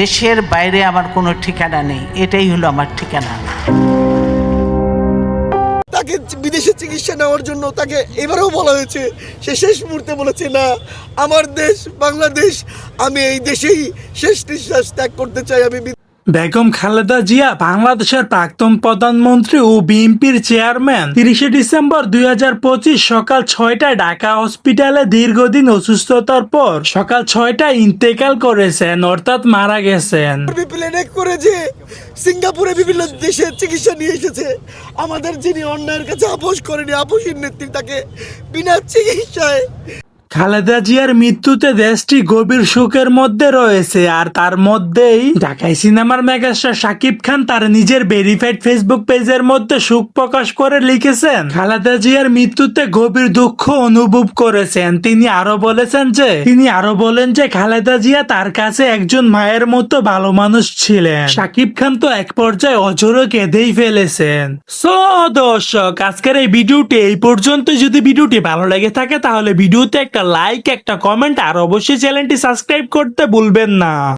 দেশের বাইরে আমার কোনো ঠিকানা নেই। এটাই হলো আমার ঠিকানা। তাকে বিদেশে চিকিৎসা নেওয়ার জন্য তাকে এবারেও বলা হয়েছে। সে শেষ মুহূর্তে বলেছে, না, আমার দেশ বাংলাদেশ, আমি এই দেশেই শেষ নিঃশ্বাস ত্যাগ করতে চাই, আমি বেগম খালেদা জিয়া বাংলাদেশের প্রাক্তন প্রধানমন্ত্রী ও বিএনপির চেয়ারম্যান। তিরিশে ডিসেম্বর দুই হাজার পঁচিশ সকাল ছয়টায় ঢাকা হসপিটালে দীর্ঘদিন অসুস্থতার পর সকাল ছয়টায় ইন্তেকাল করেছেন, অর্থাৎ মারা গেছেন। সিঙ্গাপুরে বিভিন্ন দেশে চিকিৎসা নিয়ে এসেছে। আমাদের যিনি অন্যায়ের কাছে আপোষ করেনি, আপোষের নেত্রী তাকে বিনা চিকিৎসায় খালেদা জিয়ার মৃত্যুতে দেশটি গভীর শোকের মধ্যে রয়েছে আর তার মধ্যেই ঢাকাই সিনেমার মেগাস্টার শাকিব খান তার নিজের ভেরিফাইড ফেসবুক পেজের মধ্যে শোক প্রকাশ করে লিখেছেন, খালেদা জিয়ার মৃত্যুতে গভীর দুঃখ অনুভব করেছেন। তিনি আরও বলেছেন যে, তিনি আরও বলেন যে, খালেদা জিয়া তার কাছে একজন মায়ের মতো ভালো মানুষ ছিলেন। শাকিব খান তো এক পর্যায়ে অজরো কেঁদেই ফেলেছেন। সো দর্শক, আজকের এই ভিডিওটি এই পর্যন্ত যদি ভিডিওটি ভালো লেগে থাকে তাহলে ভিডিওতে একটা লাইক একটা কমেন্ট আর অবশ্যই চ্যানেলটি সাবস্ক্রাইব করতে ভুলবেন না।